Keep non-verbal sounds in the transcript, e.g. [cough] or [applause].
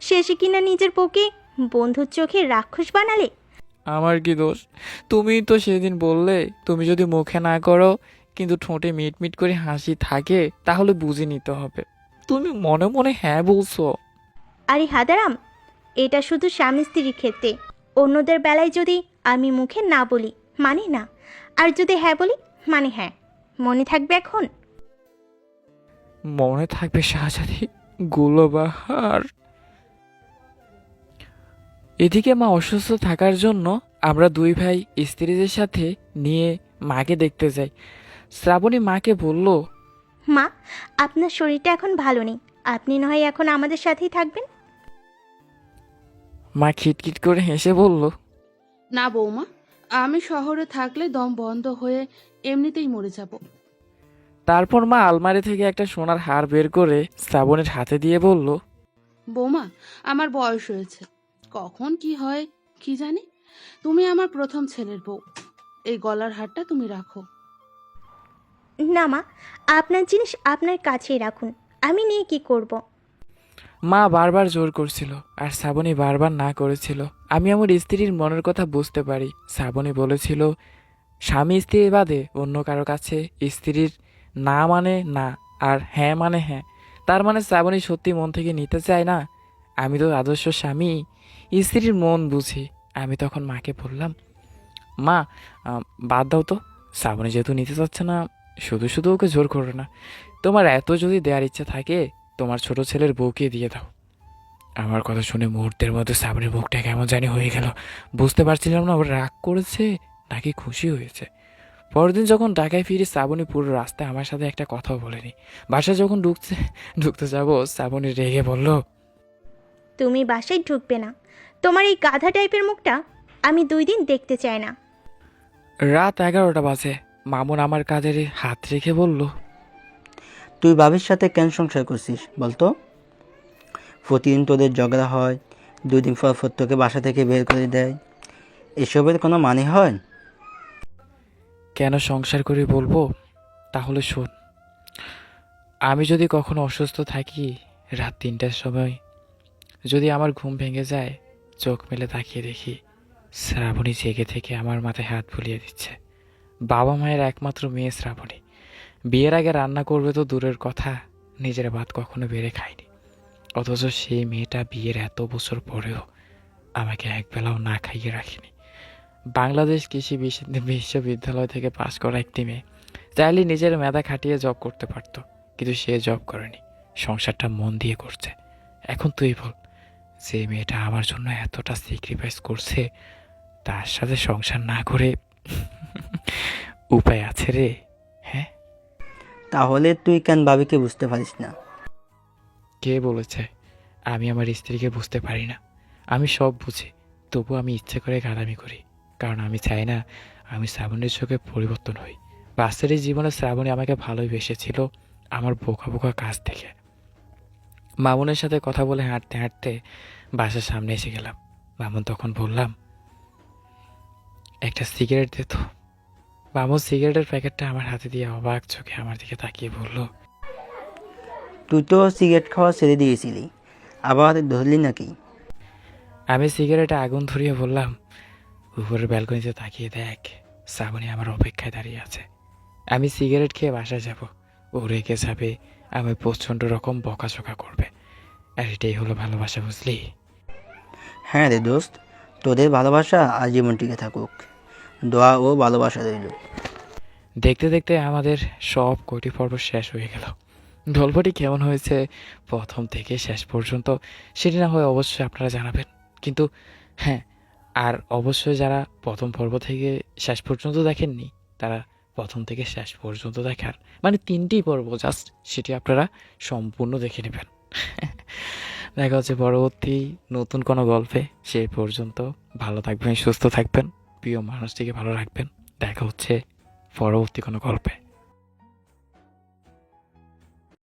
শেষে কিনা নিজের বউকে বন্ধুর চোখে রাক্ষস বানালে? আমার কি দোষ? তুমি তো সেদিন বললে তুমি যদি মুখে না করো কিন্তু ঠোঁটে মিট মিট করে হাসি থাকে তাহলে বুঝে নিতে হবে। তুমি মনে মনে হ্যাঁ বলছো। আরে হাদারাম এটা শুধু স্বামী স্ত্রীর ক্ষেত্রে। অন্যদের বেলায় যদি আমি মুখে না বলি মানে না? আর যদি হ্যাঁ বলি মানে হ্যাঁ। মনে থাকবে এখন? মনে থাকবে শাহজাদি গুলোবাহার এদিকে মা অসুস্থ থাকার জন্য আমরা দুই ভাই স্ত্রীদের সাথে নিয়ে মাকে দেখতে যাই। শ্রাবণী মাকে বলল মা আপনার শরীরটা এখন ভালো নেই। আপনি না হয় এখন আমাদের সাথেই থাকবেন? মা খিটখিট করে হেসে বলল না বৌমা আমি শহরে থাকলে দম বন্ধ হয়ে এমনিতেই মরে যাব। তারপর মা আলমারি থেকে একটা সোনার হার বের করে শ্রাবণের হাতে দিয়ে বলল বৌমা আমার বয়স হয়েছে। কখন কি হয় কি জানি? তুমি আমার প্রথম ছেলের বউ। এই গলার হারটা তুমি রাখো। না মা আপনার জিনিস আপনার কাছেই রাখুন। আমি নিয়ে কি করব। মা বারবার জোর করছিল আর শ্রাবণী বারবার না করেছিল। আমি আমার স্ত্রীর মনের কথা বুঝতে পারি। শ্রাবণী বলেছিল স্বামী স্ত্রী বাদে অন্য কারও কাছে স্ত্রীর না মানে না আর হ্যাঁ মানে হ্যাঁ। তার মানে শ্রাবণী সত্যি মন থেকে নিতে চায় না? আমি তো আদর্শ স্বামী। স্ত্রীর মন বুঝি। আমি তখন মাকে বললাম, মা বাদ দাও তো। শ্রাবণী যেহেতু নিতে চাচ্ছে না, শুধু শুধু ওকে জোর করো না। তোমার এত যদি দেওয়ার ইচ্ছা থাকে, তোমার ছোট ছেলের বউকে দিয়ে দাও। আমার কথা শুনে মুহূর্তের মধ্যে সাবরির মুখটা কেমন জানি হয়ে গেল। বুঝতে পারছিলাম না ওর রাগ করেছে নাকি খুশি হয়েছে। পরদিন যখন ঢাকায় ফিরে শ্রাবণী পুরো রাস্তায় আমার সাথে একটা কথাও বলেনি। বাসায় যখন ঢুকছে, ঢুকতে যাব, শ্রাবণী রেগে বলল তুমি বাসায় ঢুকবে না। তোমার এই গাধা টাইপের মুখটা আমি দুই দিন দেখতে চাই না। রাত এগারোটা বাজে। মামুন আমার কাঁধে হাত রেখে বলল তুই বাবির সাথে কেন সংসার করছিস বলতো? প্রতিদিন তোদের ঝগড়া হয় দুই দিন পর পর তোকে বাসা থেকে বের করে দেয়। এসবের কোনো মানে হয়? কেন সংসার করে বলব? তাহলে শোন আমি যদি কখনো অসুস্থ থাকি রাত তিনটার সময় যদি আমার ঘুম ভেঙে যায়, চোখ মেলে তাকিয়ে দেখি, শ্রাবণী জেগে থেকে আমার মাথায় হাত বুলিয়ে দিচ্ছে। বাবা মায়ের একমাত্র মেয়ে শ্রাবণী। বিয়ের আগে রান্না করবে তো দূরের কথা, নিজের ভাত কখনো বেড়ে খায়নি। অথচ সেই মেয়েটা বিয়ের এত বছর পরেও আমাকে একবেলাও না খাইয়ে রাখেনি। বাংলাদেশ কৃষি বিশ- বিশ্ববিদ্যালয় থেকে পাশ করা একটি মেয়ে, চাইলে নিজের মেধা খাটিয়ে জব করতে পারত, কিন্তু সে জব করেনি। সংসারটা মন দিয়ে করছে। এখন তুই বল যে মেয়েটা আমার জন্য এতটা স্যাক্রিফাইস করছে তার সাথে সংসার না করে [laughs] উপায় আছে রে হ্যাঁ? তাহলে তুই কেন বাবিকে বুঝতে পারিস না? কে বলেছে? আমি আমার স্ত্রীকে বুঝতে পারি না। আমি সব বুঝি তবু আমি ইচ্ছে করে গালামি করি। কারণ আমি চাই না আমি শ্রাবণীর চোখে পরিবর্তন হই। বাস্তবের জীবনে শ্রাবণী আমাকে ভালোই বেসেছিল আমার বোকা বোকা কাজ থেকে মামুনের সাথে কথা বলে হাঁটতে হাঁটতে বাসার সামনে এসে গেলাম। মামুন তখন বললাম একটা সিগারেট দে তো। মামুন সিগারেটের প্যাকেটটা আমার হাতে দিয়ে অবাক চোখে আমার দিকে তাকিয়ে বলল তুই তো সিগারেট খাওয়া ছেড়ে দিয়েছিলি আবার ধরলি নাকি? আমি সিগারেটে আগুন ধরিয়ে বললাম উপরের ব্যালকনিতে তাকিয়ে দেখ শ্রাবণী আমার অপেক্ষায় দাঁড়িয়ে আছে। আমি সিগারেট খেয়ে বাসায় যাব। ও রেগে যাবে আমি প্রচণ্ড রকম বকাঝকা করবে। আর এটাই হলো ভালোবাসা বুঝলি? হ্যাঁ রে দোস্ত তোদের ভালোবাসা আজীবন টিকে থাকুক। দোয়া ও ভালোবাসা রইল। দেখতে দেখতে আমাদের সব কটি পর্ব শেষ হয়ে গেল। গল্পটি কেমন হয়েছে প্রথম থেকে শেষ পর্যন্ত সেটি না হয় অবশ্যই আপনারা জানাবেন। কিন্তু হ্যাঁ আর অবশ্যই যারা প্রথম পর্ব থেকে শেষ পর্যন্ত দেখেননি তারা প্রথম থেকে শেষ পর্যন্ত দেখার। মানে তিনটি পর্ব জাস্ট সেটি আপনারা সম্পূর্ণ দেখে নেবেন। দেখা হচ্ছে পরবর্তী নতুন কোনো গল্পে। সে পর্যন্ত ভালো থাকবেন, সুস্থ থাকবেন, প্রিয় মানুষটিকে ভালো রাখবেন। দেখা হচ্ছে পরবর্তী কোনো গল্পে।